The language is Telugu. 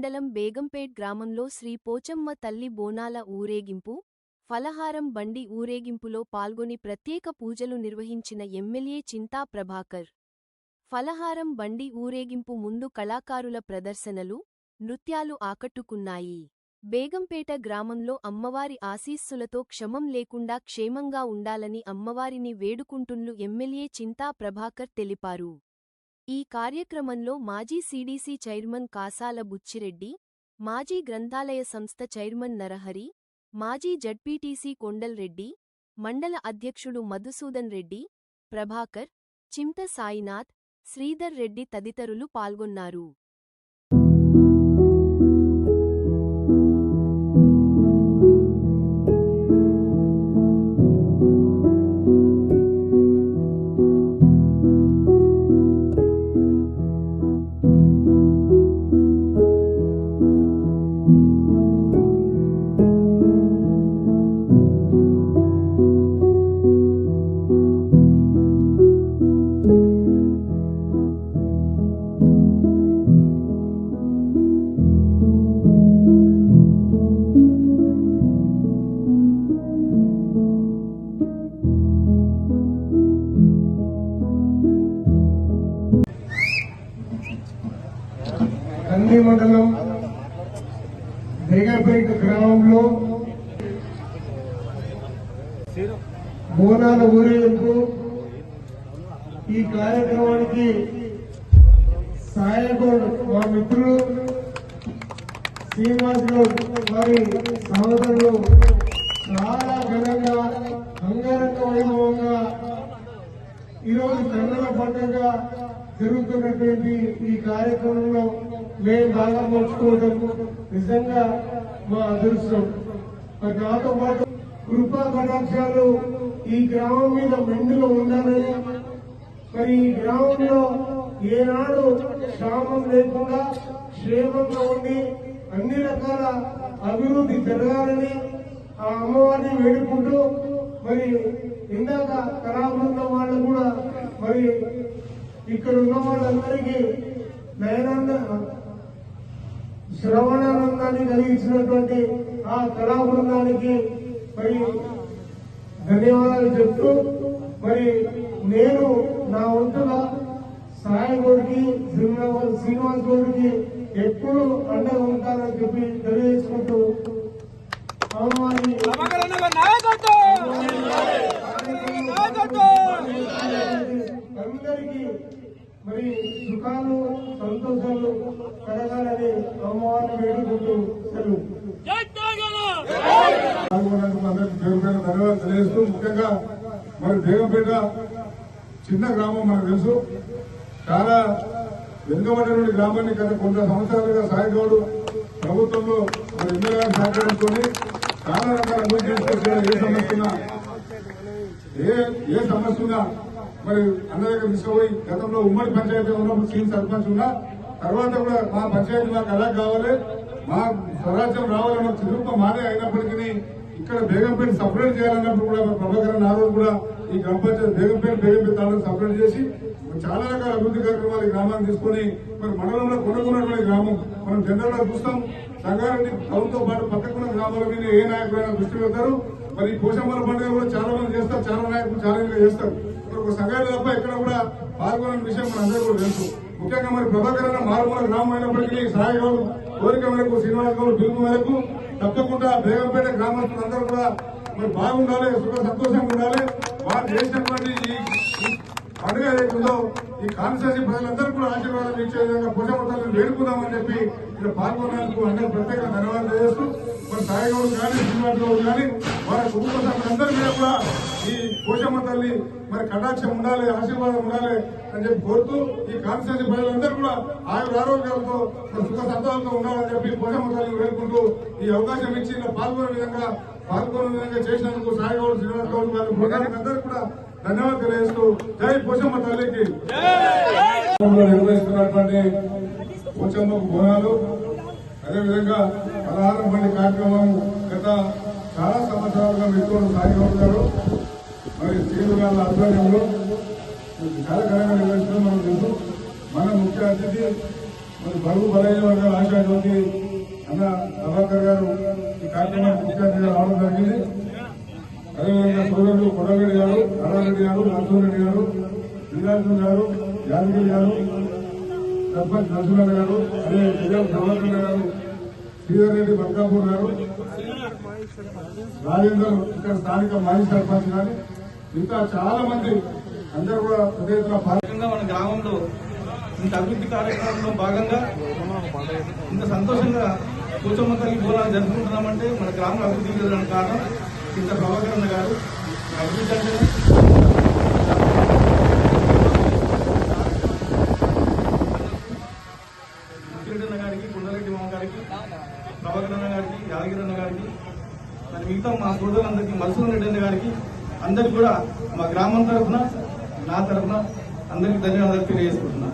మండలం బేగంపేట్ గ్రామంలో శ్రీ పోచమ్మ తల్లి బోనాల ఊరేగింపు ఫలహారం బండి ఊరేగింపులో పాల్గొని ప్రత్యేక పూజలు నిర్వహించిన ఎమ్మెల్యే చింతా ప్రభాకర్. ఫలహారం బండి ఊరేగింపు ముందు కళాకారుల ప్రదర్శనలు నృత్యాలు ఆకట్టుకున్నాయి. బేగంపేట గ్రామంలో అమ్మవారి ఆశీస్సులతో క్షమం లేకుండా క్షేమంగా ఉండాలని అమ్మవారిని వేడుకుంటున్లు ఎమ్మెల్యే చింతా ప్రభాకర్ తెలిపారు. ఈ కార్యక్రమంలో మాజీ సీడీసీ చైర్మన్ కాసాల బుచ్చిరెడ్డి మాజీ గ్రంథాలయ సంస్థ చైర్మన్ నరహరి మాజీ జడ్పీటీసీ కొండల్ రెడ్డి మండల అధ్యక్షుడు మధుసూదన్ రెడ్డి ప్రభాకర్ చింత సాయినాథ్ శ్రీధర్ రెడ్డి తదితరులు పాల్గొన్నారు. కంది మండలం బేగపేట గ్రామంలో బోనాల ఊరేగింపు ఈ కార్యక్రమానికి సహాయకుడు మా మిత్రులు శ్రీనివాస్ గౌడ్ వారి సహోదరులు చాలా ఘనంగా అంగరంగ వైభవంగా ఈరోజు కన్నుల పండుగ జరుగుతున్నటువంటి ఈ కార్యక్రమంలో మేము బాగా పంచుకోవడం నిజంగా మా అదృష్టం. మరి నాతో పాటు కృపా కటాక్షాలు ఈ గ్రామం మీద మెండుగా ఉండాలని మరి ఈ గ్రామంలో ఏనాడు క్షామం లేకుండా క్షేమంగా ఉండి అన్ని రకాల అభివృద్ధి జరగాలని ఆ అమ్మవారిని వేడుకుంటూ మరి ఇందాక కళాబృందం వాళ్ళు కూడా మరి ఇక్కడ ఉన్న వాళ్ళందరికీ నయనంద శ్రవణానందాన్ని కలిగించినటువంటి ఆ కళా బృందానికి మరి ధన్యవాదాలు చెప్తూ మరి నేను నా వంతుగా సాయి గౌడ్కి శ్రీనివాస్ శ్రీనివాస్ గౌడ్కి ఎప్పుడు అండగా ఉంటానని చెప్పి తెలియజేసుకుంటూ అమ్మవారిని అందరికీ మరి సుఖాలు సంతోషాలు కలగాలని అమ్మవారిని వేడుకుంటూ సెలవు. ధన్యవాదాలు తెలియజేస్తూ ముఖ్యంగా మరి చిన్న గ్రామం మనకు తెలుసు. చాలా వెనుకబడినటువంటి గ్రామాన్ని గత కొంత సంవత్సరాలుగా సాయగౌడు ప్రభుత్వంలో మరి ఎమ్మెల్యే సహకారంతో చాలా రకాల అభివృద్ధి తీసుకొచ్చారు ఏ సమస్య ఏ ఏ సమస్య ఉన్నా మరి అందరి దగ్గర తీసుకుపోయి గతంలో ఉమ్మడి పంచాయతీ ఉన్నప్పుడు సీన్ సర్పంచ్ ఉన్నా తర్వాత కూడా మా పంచాయతీ మాకు అలా కావాలి మా స్వరాజ్యం రావాలి మాకు చిరుప మాదే అయినప్పటికీ ఇక్కడ బేగంపేట సపరేట్ చేయాలన్నప్పుడు కూడా ప్రభాకర్ ఆ కూడా ఈ గ్రామ పంచాయతీ బేగంపేట బేగంపేట తాలూకు సపరేట్ చేసి చాలా రకాల అభివృద్ధి కార్యక్రమాలు ఈ గ్రామాన్ని తీసుకొని మరి మండలంలో కొనుక్కున్నటువంటి గ్రామం మనం జనరల్గా చూస్తాం. సంగారెడ్డి టౌన్తో పాటు పక్కకున్న గ్రామాల మీద ఏ నాయకుడైనా దృష్టి పెడతారు. మరి ఈ పోషమ్మల పండుగ కూడా చాలా మంది చేస్తారు చాలా నాయకులు చాలా చేస్తారు. ఒక సంగారెడ్డి తప్ప ఎక్కడ కూడా పాల్గొనని విషయం మన కూడా తెలుసు. ముఖ్యంగా మరి ప్రభాకర్ అన్న మారుమూల గ్రామం అయినప్పటికీ సాయిగౌడ్ కోరిక మేరకు శ్రీనివాస్ గౌడ్ పిలుపు మేరకు తప్పకుండా బేగంపేట గ్రామస్తులందరూ కూడా మరి బాగుండాలి సుఖ సంతోషంగా ఉండాలి. వారు చేసినటువంటి పండుగ ఏదైతే ఈ కాన్స్టిట్యూన్సీ ప్రజలందరూ కూడా ఆశీర్వాదం ఇచ్చే విధంగా పూజపత్రాలను వేడుకుందామని చెప్పి ఇక్కడ పాల్గొన్నందుకు అందరూ ప్రత్యేక ధన్యవాదాలు తెలియజేస్తూ మరి సాయిగౌడ్ కానీ శ్రీనివాస్ గౌడ్ కానీ వారి కుటుంబ సభ్యులందరి మీద కూడా ఈ పోషమ్మ తల్లి మరి కటాక్షం ఉండాలి ఆశీర్వాదం ఉండాలి అని చెప్పి కోరుతూ ఈ కాన్స్టిట్యూన్సీ ప్రజలందరూ కూడా ఆయుర ఆరోగ్యాలతో మరి సుఖ సంతానంతో ఉండాలని చెప్పి పోషమ్మ తల్లిని వేడుకుంటూ ఈ అవకాశం ఇచ్చి ఇలా పాల్గొనే విధంగా పాల్గొనే విధంగా చేసినందుకు సాయిగౌడ్ శ్రీనివాస్ గౌడ్ వారి బృందానికి కూడా ధన్యవాదాలు తెలియజేస్తూ జై పోషమ్మ తల్లికి. నిర్వహిస్తున్నటువంటి పోచమ్మకు బోనాలు అదేవిధంగా పదహారం బండి కార్యక్రమం గత చాలా సంవత్సరాలుగా మిత్రులు సాగిపోతున్నారు మరి శ్రీలు గారి ఆధ్వర్యంలో చాలా ఘనంగా నిర్వహిస్తున్నాం మనం తెలుసు మన ముఖ్య అతిథి మరి బరువు బలైన వర్గాల ఆశా అన్న ప్రభాకర్ గారు ఈ కార్యక్రమానికి ముఖ్య అతిథిగా రావడం జరిగింది. అదేవిధంగా సోదరులు కొడరెడ్డి గారు నారాయణరెడ్డి గారు నరసింహ గారు శ్రీరాజు గారు యాదగిరి గారు సర్పంచ్ నరసింహ గారు అదే విజయం ప్రభాకర్ గారు శ్రీధర్ రెడ్డి బల్కాపూర్ గారు రాజేందర్ ఇక్కడ స్థానిక మాజీ సర్పంచ్ గారు ఇంకా చాలా మంది అందరూ కూడా పెద్ద ఎత్తున మన గ్రామంలో ఇంత అభివృద్ధి కార్యక్రమంలో భాగంగా ఇంత సంతోషంగా కూచమ్మ తల్లి బోనాలు జరుపుకుంటున్నామంటే మన గ్రామం అభివృద్ధి చెందడానికి కారణం ఇంత ప్రభాకర్ అన్న గారు అభివృద్ధి అంటే ముత్తిరెడ్డి అన్న గారికి కుండరెడ్డి మామ గారికి ప్రభాకర్ అన్న గారికి యాదగిరి అన్న గారికి మరి మిగతా మా సోదరులందరికీ మధుసూదన్ రెడ్డి అన్న గారికి అందరికి కూడా మా గ్రామం తరఫున నా తరఫున అందరికీ ధన్యవాదాలు తెలియజేసుకుంటున్నా.